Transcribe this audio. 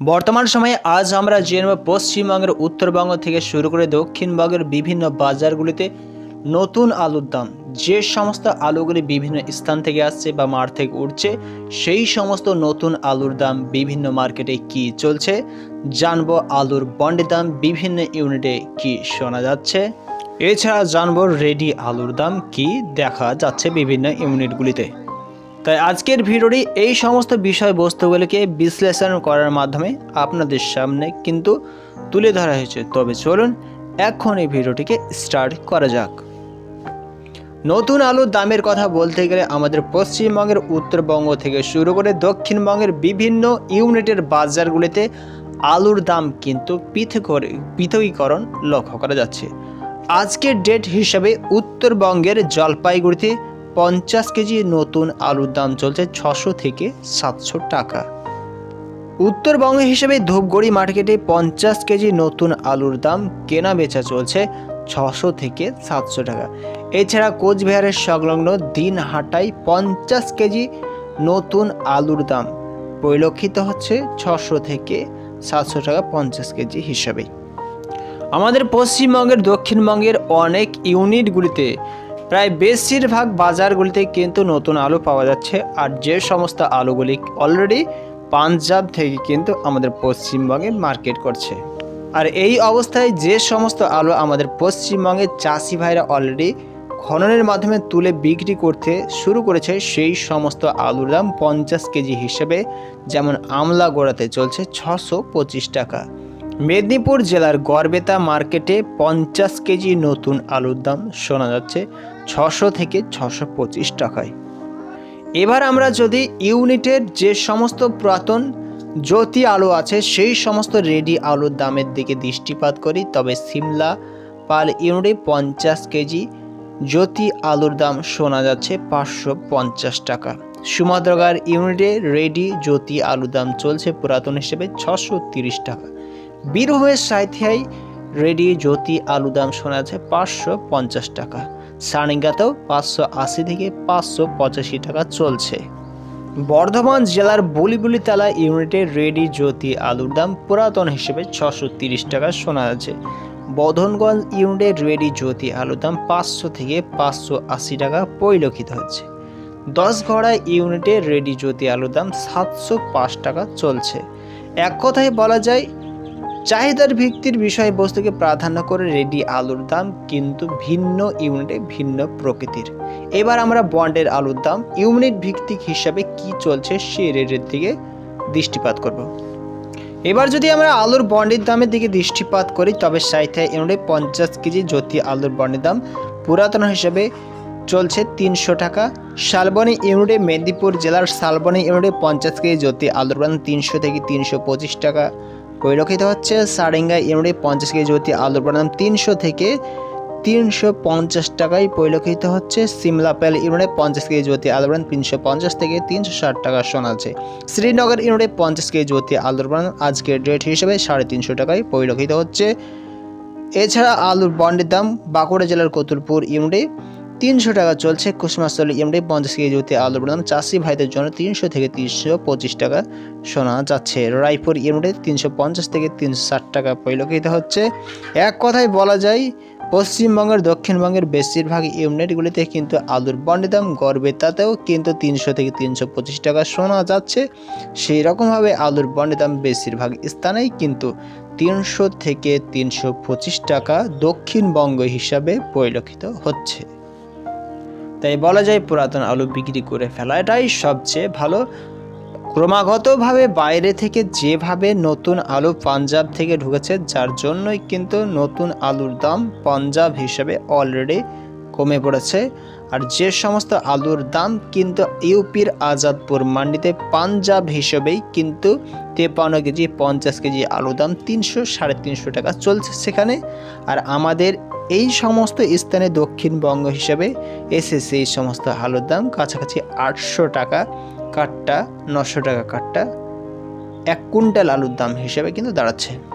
বর্তমান সময়ে আজ আমরা জেনব পশ্চিমবঙ্গের উত্তরবঙ্গ থেকে শুরু করে দক্ষিণবঙ্গের বিভিন্ন বাজারগুলিতে নতুন আলুর দাম। যে সমস্ত আলুগুলি বিভিন্ন স্থান থেকে আসছে বা মাঠ থেকে উঠছে, সেই সমস্ত নতুন আলুর দাম বিভিন্ন মার্কেটে কি চলছে, জানব আলুর বন্ডের দাম বিভিন্ন ইউনিটে কি শোনা যাচ্ছে। এছাড়া জানব রেডি আলুর দাম কি দেখা যাচ্ছে বিভিন্ন ইউনিটগুলিতে। তাই আজকের ভিডিওটি এই সমস্ত বিষয়বস্তুগুলিকে বিশ্লেষণ করার মাধ্যমে আপনাদের সামনে কিন্তু তুলে ধরা হয়েছে। তবে চলুন এখন এই ভিডিওটিকে স্টার্ট করা যাক। নতুন আলুর দামের কথা বলতে গেলে আমাদের পশ্চিমবঙ্গের উত্তরবঙ্গ থেকে শুরু করে দক্ষিণবঙ্গের বিভিন্ন ইউনিটের বাজারগুলিতে আলুর দাম কিন্তু পৃথক পৃথকীকরণ লক্ষ্য করা যাচ্ছে। আজকের ডেট হিসাবে উত্তরবঙ্গের জলপাইগুড়িতে পঞ্চাশ কেজি নতুন আলুর দাম চলছে ছশো থেকে সাতশো টাকা। উত্তরবঙ্গ হিসেবে ধূপগুড়ি মার্কেটে পঞ্চাশ কেজি নতুন আলুর দাম কেনা বেচা চলছে ছশো থেকে সাতশো টাকা। এছাড়া কোচবিহারের সংলগ্ন দিন হাটায় পঞ্চাশ কেজি নতুন আলুর দাম পরিলক্ষিত হচ্ছে ছশো থেকে সাতশো টাকা পঞ্চাশ কেজি হিসাবে। আমাদের পশ্চিমবঙ্গের, দক্ষিণবঙ্গের অনেক ইউনিটগুলিতে প্রায় বেশিরভাগ বাজারগুলিতে কিন্তু নতুন আলু পাওয়া যাচ্ছে, আর যে সমস্ত আলুগুলি অলরেডি পাঞ্জাব থেকে কিন্তু আমাদের পশ্চিমবঙ্গে মার্কেট করছে। আর এই অবস্থায় যে সমস্ত আলু আমাদের পশ্চিমবঙ্গের চাষি ভাইরা অলরেডি খননের মাধ্যমে তুলে বিক্রি করতে শুরু করেছে, সেই সমস্ত আলুর দাম পঞ্চাশ কেজি হিসেবে যেমন আমলা গোড়াতে চলছে ছশো পঁচিশ টাকা। মেদিনীপুর জেলার গড়বেতা মার্কেটে পঞ্চাশ কেজি নতুন আলুর দাম শোনা যাচ্ছে। ছশো থেকে ছশো পঁচিশ টাকায়। এবার আমরা যদি ইউনিটের যে সমস্ত পুরাতন জ্যোতি আলু আছে, সেই সমস্ত রেডি আলুর দামের দিকে দৃষ্টিপাত করি, তবে সিমলা পাল ইউনিটে পঞ্চাশ কেজি জ্যোতি আলুর দাম শোনা যাচ্ছে পাঁচশো পঞ্চাশ টাকা। সুমাদ্রগার ইউনিটে রেডি জ্যোতি আলুর দাম চলছে পুরাতন হিসেবে ছশো তিরিশ টাকা। বীরভূমের সাইথিয়ায় রেডি জ্যোতি আলু দাম শোনা যাচ্ছে পাঁচশো পঞ্চাশ টাকা। সানিগাতেও পাঁচশো আশি থেকে পাঁচশো পঁচাশি টাকা চলছে। বর্ধমান জেলার বুলিবুলি তালা ইউনিটে রেডি জ্যোতি আলুর দাম পুরাতন হিসেবে ছশো তিরিশ টাকা শোনা যাচ্ছে। বদনগঞ্জ ইউনিটে রেডি জ্যোতি আলুর দাম পাঁচশো থেকে পাঁচশো আশি টাকা পরিলক্ষিত হচ্ছে। দশগড়া ইউনিটে রেডি জ্যোতি আলুর দাম সাতশো পাঁচ টাকা চলছে। এক কথায় বলা যায় চাহিদার ভিত্তির বিষয়বস্তুকে প্রাধান্য করে রেডি আলুর দাম কিন্তু ভিন্ন ইউনিটে ভিন্ন প্রকৃতির। এবার আমরা বন্ডের আলুর দাম, ইউনিট ভিত্তিক হিসাবে কি চলছে সেই রেটের দিকে দৃষ্টিপাত করব। এবার যদি আমরা আলুর বন্ডের দামের দিকে দৃষ্টিপাত করি, তবে সাইথে ইউনিটে পঞ্চাশ কেজি জ্যোতি আলুর বন্ডের দাম পুরাতন হিসাবে চলছে তিনশো টাকা। শালবনী ইউনিটে মেদিনীপুর জেলার শালবনি ইউনিটে পঞ্চাশ কেজি জ্যোতি আলুর দাম তিনশো থেকে তিনশো পঁচিশ টাকা। পরিলক্ষিত হচ্ছে সারেঙ্গা ইউনিটে পঞ্চাশ কেজি জ্যোতি আলুর দাম তিনশো থেকে তিনশো পঞ্চাশ টাকায় পরিলক্ষিত হচ্ছে সিমলা প্যাল ইউনিটে পঞ্চাশ কেজি জ্যোতি আলুর দাম তিনশো পঞ্চাশ থেকে তিনশো ষাট টাকা শোনা আছে। শ্রীনগর ইউনিটে পঞ্চাশ কেজি জ্যোতি আলুর দাম আজকের রেট হিসেবে সাড়ে তিনশো টাকায় পরিলক্ষিত হচ্ছে। এছাড়া আলুর বন্ডের দাম বাঁকুড়া জেলার কতুলপুর ইউনিটে তিনশো টাকা চলছে কুসুমাস্থল ইউনিটে পঞ্চাশ কেজি জ্যোতি আলুর দাম চাষি ভাইদের জন্য তিনশো থেকে তিনশো পঁচিশ টাকা শোনা যাচ্ছে। রায়পুর ইউনিটে তিনশো পঞ্চাশ থেকে তিনশো ষাট টাকা পরিলক্ষিত হচ্ছে। এক কথায় বলা যায়, পশ্চিমবঙ্গের দক্ষিণবঙ্গের বেশিরভাগ ইউনিটগুলিতে কিন্তু আলুর বন্ডের দাম গড়বে তাতেও কিন্তু তিনশো থেকে তিনশো পঁচিশ টাকা শোনা যাচ্ছে। সেই রকমভাবে আলুর বন্ডের দাম বেশিরভাগ স্থানেই কিন্তু তিনশো থেকে তিনশো পঁচিশ টাকা দক্ষিণবঙ্গ হিসাবে পরিলক্ষিত হচ্ছে। তাই বলা যায় পুরাতন আলু বিক্রি করে ফেলা এটাই সবচেয়ে ভালো। ক্রমাগতভাবে বাইরে থেকে যেভাবে নতুন আলু পাঞ্জাব থেকে ঢুকেছে, যার জন্যই কিন্তু নতুন আলুর দাম পাঞ্জাব হিসেবে অলরেডি কমে পড়েছে। আর যে সমস্ত আলুর দাম কিন্তু ইউপির আজাদপুর মান্ডিতে পাঞ্জাব হিসেবেই কিন্তু তেপান্ন কেজি, পঞ্চাশ কেজি আলু দাম তিনশো সাড়ে তিনশো টাকা চলছে সেখানে। আর আমাদের এই সমস্ত স্থানে দক্ষিণবঙ্গ হিসাবে এসেছে এই সমস্ত আলুর দাম কাছাকাছি আটশো টাকা কাঠটা নশো টাকা কাঠটা এক কুইন্টাল আলুর দাম হিসাবে কিন্তু দাঁড়াচ্ছে।